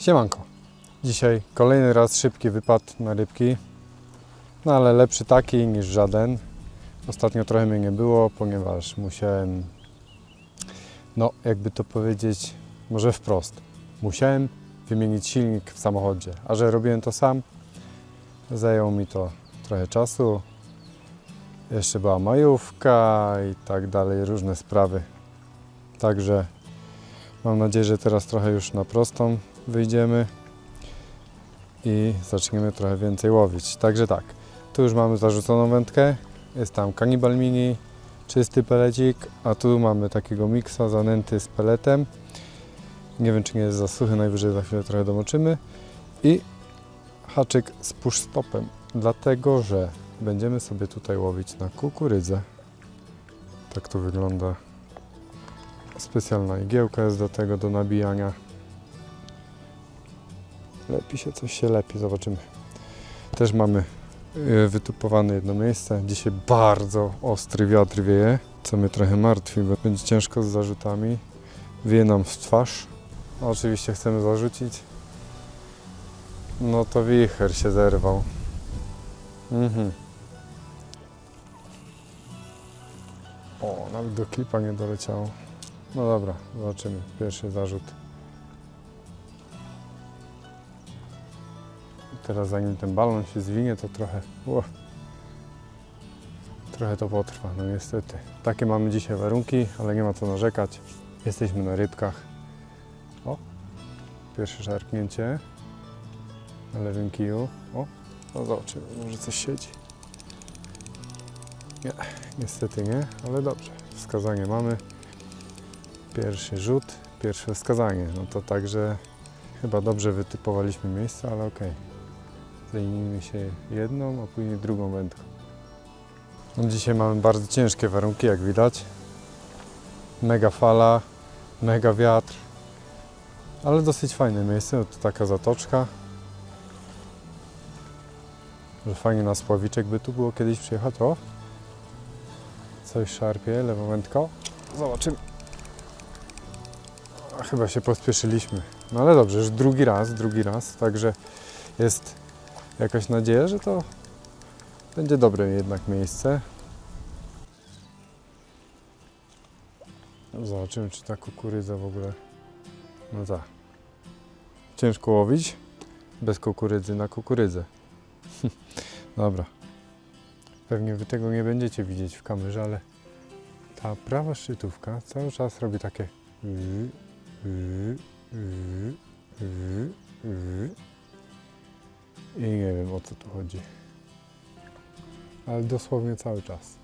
Siemanko. Dzisiaj kolejny raz szybki wypad na rybki. No ale lepszy taki niż żaden. Ostatnio trochę mnie nie było, ponieważ musiałem, no jakby to powiedzieć, może wprost. Musiałem wymienić silnik w samochodzie. A że robiłem to sam, zajęło mi to trochę czasu. Jeszcze była majówka i tak dalej, różne sprawy. Także mam nadzieję, że teraz trochę już na prostą wyjdziemy i zaczniemy trochę więcej łowić. Także tak, tu już mamy zarzuconą wędkę, jest tam kanibal mini, czysty pelecik, a tu mamy takiego miksa zanęty z peletem. Nie wiem czy nie jest za suchy, najwyżej za chwilę trochę domoczymy. I haczyk z push stopem, dlatego że będziemy sobie tutaj łowić na kukurydzę. Tak to wygląda. Specjalna igiełka jest do tego, do nabijania. Lepi się, coś się lepi, zobaczymy. Też mamy y, wytupowane jedno miejsce. Dzisiaj bardzo ostry wiatr wieje, co mnie trochę martwi, bo będzie ciężko z zarzutami. Wieje nam w twarz. Oczywiście chcemy zarzucić. No to wicher się zerwał. Mhm. O, nawet do klipa nie doleciało. No dobra, zobaczymy. Pierwszy zarzut. Teraz zanim ten balon się zwinie, to trochę... Trochę to potrwa, no niestety. Takie mamy dzisiaj warunki, ale nie ma co narzekać. Jesteśmy na rybkach. O, pierwsze szarpnięcie na lewym kiju. O, no zobaczymy, może coś siedzi. Nie, niestety nie, ale dobrze. Wskazanie mamy. Pierwszy rzut, pierwsze wskazanie. No to także chyba dobrze wytypowaliśmy miejsce, ale okej. Zajmijmy się jedną, a później drugą wędką. No dzisiaj mamy bardzo ciężkie warunki, jak widać. Mega fala, mega wiatr, ale dosyć fajne miejsce. To taka zatoczka. Że fajnie na spławiczek by tu było kiedyś przyjechać. O! Coś szarpie, lewą wędką. Zobaczymy. Chyba się pospieszyliśmy. No ale dobrze, już drugi raz, drugi raz, także jest jakaś nadzieja, że to będzie dobre jednak miejsce. Zobaczymy, czy ta kukurydza w ogóle. No tak. Ciężko łowić bez kukurydzy na kukurydzę. Dobra. Pewnie wy tego nie będziecie widzieć w kamerze, ale ta prawa szczytówka cały czas robi takie yy, yy, yy, o co tu chodzi. Ale dosłownie cały czas.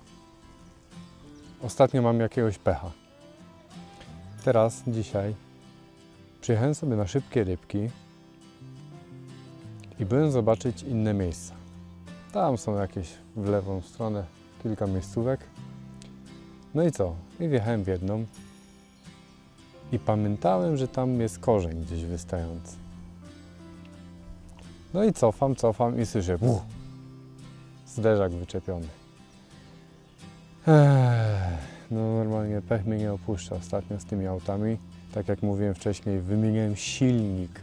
Ostatnio mam jakiegoś pecha. Teraz, dzisiaj, przyjechałem sobie na szybkie rybki i byłem zobaczyć inne miejsca. Tam są jakieś w lewą stronę kilka miejscówek. No i co? I wjechałem w jedną i pamiętałem, że tam jest korzeń gdzieś wystający. No i cofam, cofam i słyszę buch, zderzak wyczepiony. No normalnie pech mnie nie opuszcza ostatnio z tymi autami. Tak jak mówiłem wcześniej, wymieniłem silnik.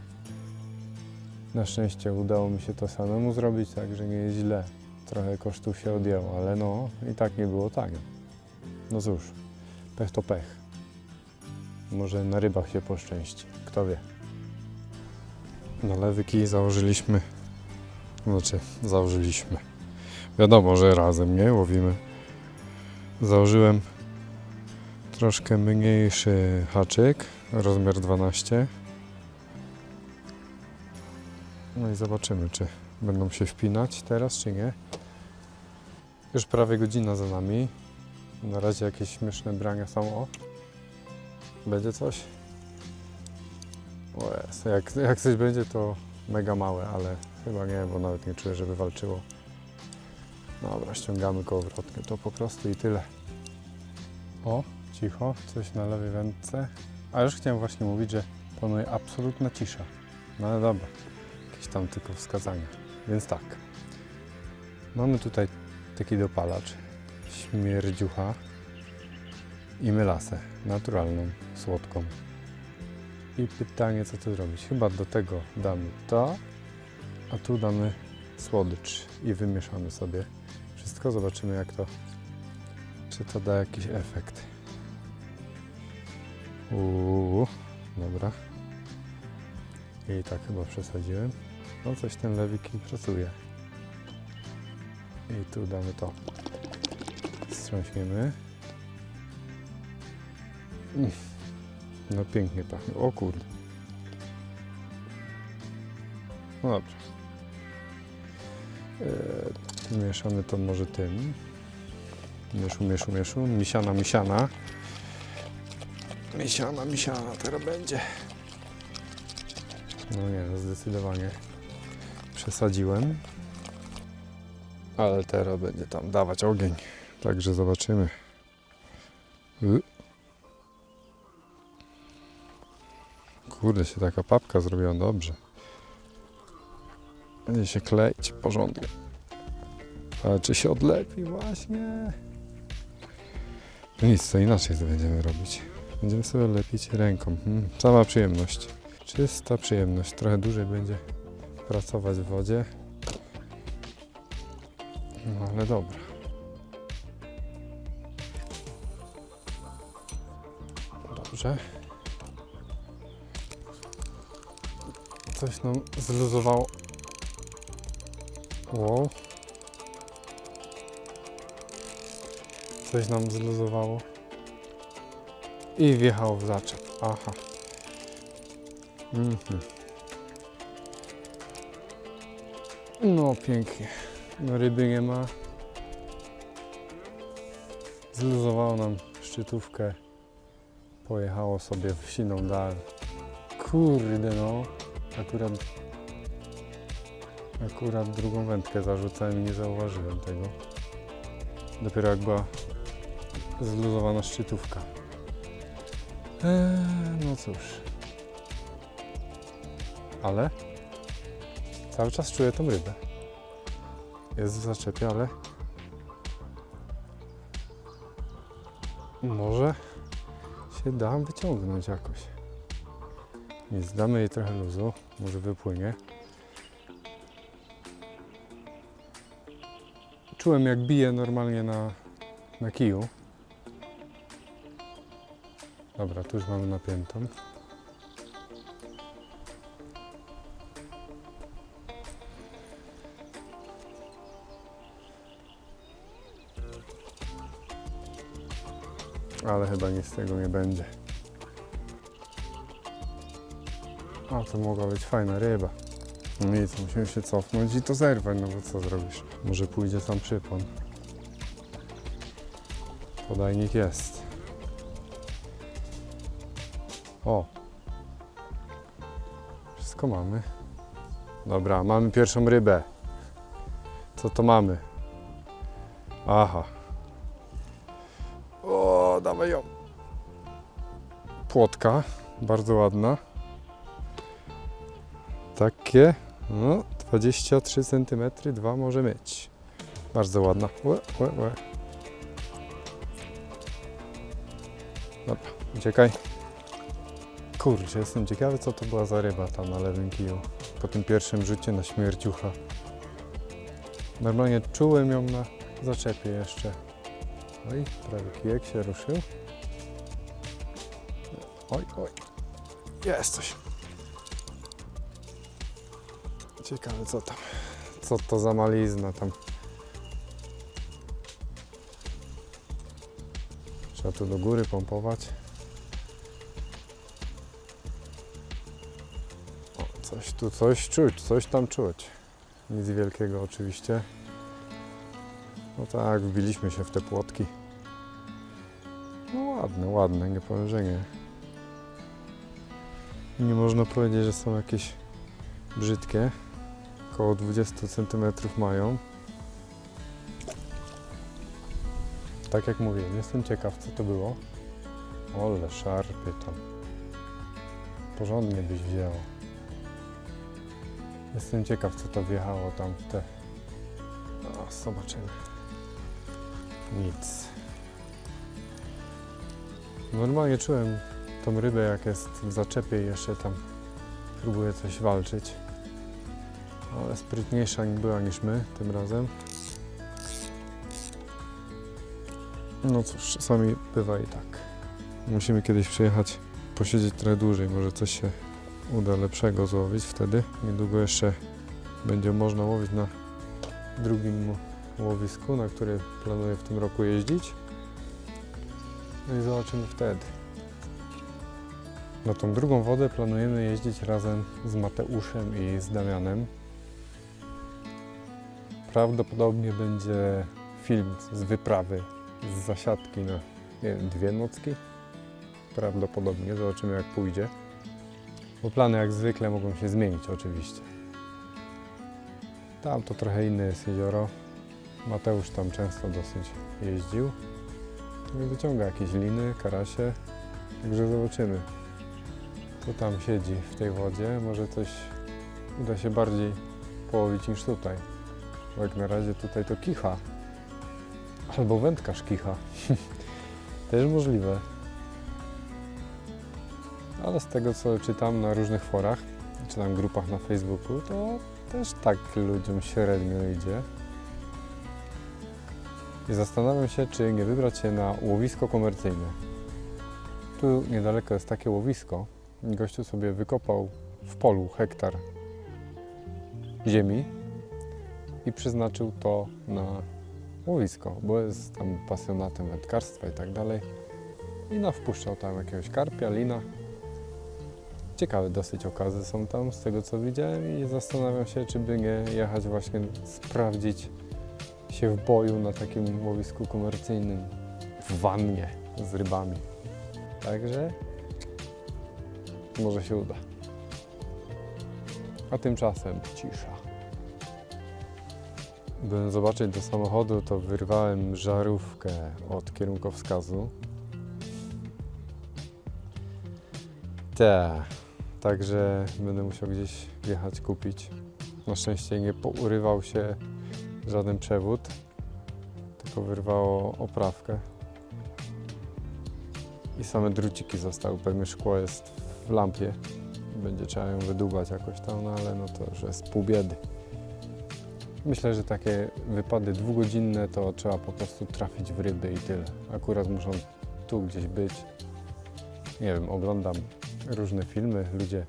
Na szczęście udało mi się to samemu zrobić, także nie jest źle. Trochę kosztów się odjęło, ale no i tak nie było tanio. No cóż, pech to pech. Może na rybach się poszczęści, kto wie. Na lewy kij założyliśmy, znaczy założyliśmy. Wiadomo, że razem nie łowimy. Założyłem troszkę mniejszy haczyk, rozmiar 12. No i zobaczymy, czy będą się wpinać teraz, czy nie. Już prawie godzina za nami. Na razie jakieś śmieszne brania są. O, będzie coś? Jest. Jak, jak coś będzie, to mega małe, ale chyba nie, bo nawet nie czuję, żeby walczyło. Dobra, ściągamy kołowrotkę, to po prostu i tyle. O, cicho, coś na lewej wędce. A już chciałem właśnie mówić, że panuje absolutna cisza. No ale dobra, jakieś tam tylko wskazania. Więc tak, mamy tutaj taki dopalacz, śmierdziucha i melasę naturalną, słodką. I pytanie, co tu zrobić? Chyba do tego damy to, a tu damy słodycz i wymieszamy sobie wszystko. Zobaczymy, jak to, czy to da jakiś efekt. Uuu, dobra. I tak chyba przesadziłem. No coś ten lewik i pracuje. I tu damy to. Wstrząśniemy. Mm. No pięknie pachnie. O kurde. No dobrze. Eee, mieszamy to może tym. Mieszu, mieszu, mieszu. Misiana, misiana. Misiana, misiana teraz będzie. No nie, zdecydowanie przesadziłem. Ale teraz będzie tam dawać ogień. Także zobaczymy. Y. Kurde, się taka papka zrobiła dobrze. Będzie się kleić porządnie. Ale czy się odlepi właśnie? No nic, co inaczej to będziemy robić. Będziemy sobie lepić ręką. Hmm, sama przyjemność. Czysta przyjemność. Trochę dłużej będzie pracować w wodzie. No ale dobra. Dobrze. Coś nam zluzowało. Wow. Coś nam zluzowało. I wjechało w zaczep. Aha. Mhm. No pięknie. No ryby nie ma. Zluzowało nam szczytówkę. Pojechało sobie w siną dal. Kurde no. Akurat akurat drugą wędkę zarzucałem i nie zauważyłem tego. Dopiero jak była zluzowana szczytówka. Eee, no cóż. Ale cały czas czuję tą rybę. Jest w zaczepie, ale może się da wyciągnąć jakoś. Więc damy jej trochę luzu, może wypłynie. Czułem jak bije normalnie na, na kiju. Dobra, tu już mamy napiętą. Ale chyba nic z tego nie będzie. A to mogła być fajna ryba. No nic, musimy się cofnąć i to zerwać, no bo co zrobisz? Może pójdzie sam przypon. Podajnik jest. O! Wszystko mamy. Dobra, mamy pierwszą rybę. Co to mamy? Aha. O, dawaj ją. Płotka, bardzo ładna. Takie, no, 23 cm, dwa może mieć. Bardzo ładna. Łe, łe, łe. Dobra, uciekaj. Kurczę, jestem ciekawy, co to była za ryba tam na lewym kiju. Po tym pierwszym rzucie na śmierciucha. Normalnie czułem ją na zaczepie jeszcze. Oj, prawie kijek się ruszył. Oj, oj. Jest coś. Ciekawe co tam. Co to za malizna tam. Trzeba tu do góry pompować. O, coś tu, coś czuć, coś tam czuć. Nic wielkiego oczywiście. No tak, wbiliśmy się w te płotki. No ładne, ładne, nie powiem, że nie. Nie można powiedzieć, że są jakieś brzydkie. Około 20 cm mają. Tak jak mówiłem, jestem ciekaw co to było. Ole, szarpie tam. Porządnie byś wzięło. Jestem ciekaw co to wjechało tam w te... O, zobaczymy. Nic. Normalnie czułem tą rybę, jak jest w zaczepie i jeszcze tam próbuje coś walczyć. Ale sprytniejsza była niż my tym razem. No cóż, czasami bywa i tak. Musimy kiedyś przyjechać, posiedzieć trochę dłużej, może coś się uda lepszego złowić wtedy. Niedługo jeszcze będzie można łowić na drugim łowisku, na które planuję w tym roku jeździć. No i zobaczymy wtedy. Na tą drugą wodę planujemy jeździć razem z Mateuszem i z Damianem. Prawdopodobnie będzie film z wyprawy, z zasiadki na wiem, dwie nocki. Prawdopodobnie, zobaczymy jak pójdzie. Bo plany jak zwykle mogą się zmienić oczywiście. Tam to trochę inne jest jezioro. Mateusz tam często dosyć jeździł. No wyciąga jakieś liny, karasie. Także zobaczymy, co tam siedzi w tej wodzie. Może coś uda się bardziej połowić niż tutaj. Bo jak na razie tutaj to kicha. Albo wędkarz kicha. Też możliwe. Ale z tego co czytam na różnych forach, czy tam grupach na Facebooku, to też tak ludziom średnio idzie. I zastanawiam się, czy nie wybrać się na łowisko komercyjne. Tu niedaleko jest takie łowisko. Gościu sobie wykopał w polu hektar ziemi i przeznaczył to na łowisko, bo jest tam pasjonatem wędkarstwa i tak dalej. I no, wpuszczał tam jakiegoś karpia, lina. Ciekawe dosyć okazy są tam, z tego co widziałem i zastanawiam się, czy by nie jechać właśnie sprawdzić się w boju na takim łowisku komercyjnym w wannie z rybami. Także może się uda. A tymczasem cisza. Byłem zobaczyć do samochodu, to wyrwałem żarówkę od kierunkowskazu. Te, także będę musiał gdzieś jechać kupić. Na szczęście nie pourywał się żaden przewód, tylko wyrwało oprawkę. I same druciki zostały, pewnie szkło jest w lampie. Będzie trzeba ją wydubać jakoś tam, no ale no to już jest pół biedy. Myślę, że takie wypady dwugodzinne to trzeba po prostu trafić w ryby i tyle. Akurat muszą tu gdzieś być. Nie wiem, oglądam różne filmy, ludzie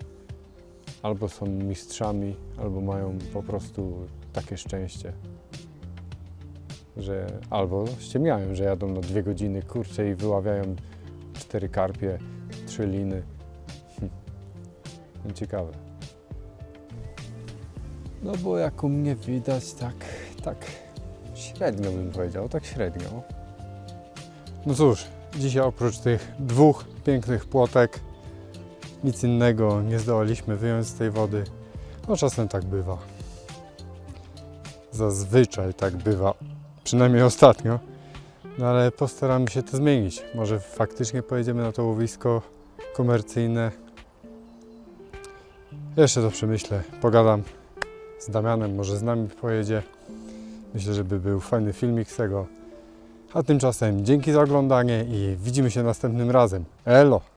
albo są mistrzami, albo mają po prostu takie szczęście, że albo ściemniają, że jadą na dwie godziny, kurczę, i wyławiają cztery karpie, trzy liny. Hm. Ciekawe. No bo jak u mnie widać, tak, tak średnio bym powiedział, tak średnio. No cóż, dzisiaj oprócz tych dwóch pięknych płotek nic innego nie zdołaliśmy wyjąć z tej wody. No czasem tak bywa. Zazwyczaj tak bywa, przynajmniej ostatnio. No ale postaramy się to zmienić. Może faktycznie pojedziemy na to łowisko komercyjne. Jeszcze to przemyślę, pogadam z Damianem, może z nami pojedzie. Myślę, że by był fajny filmik z tego. A tymczasem dzięki za oglądanie i widzimy się następnym razem. Elo!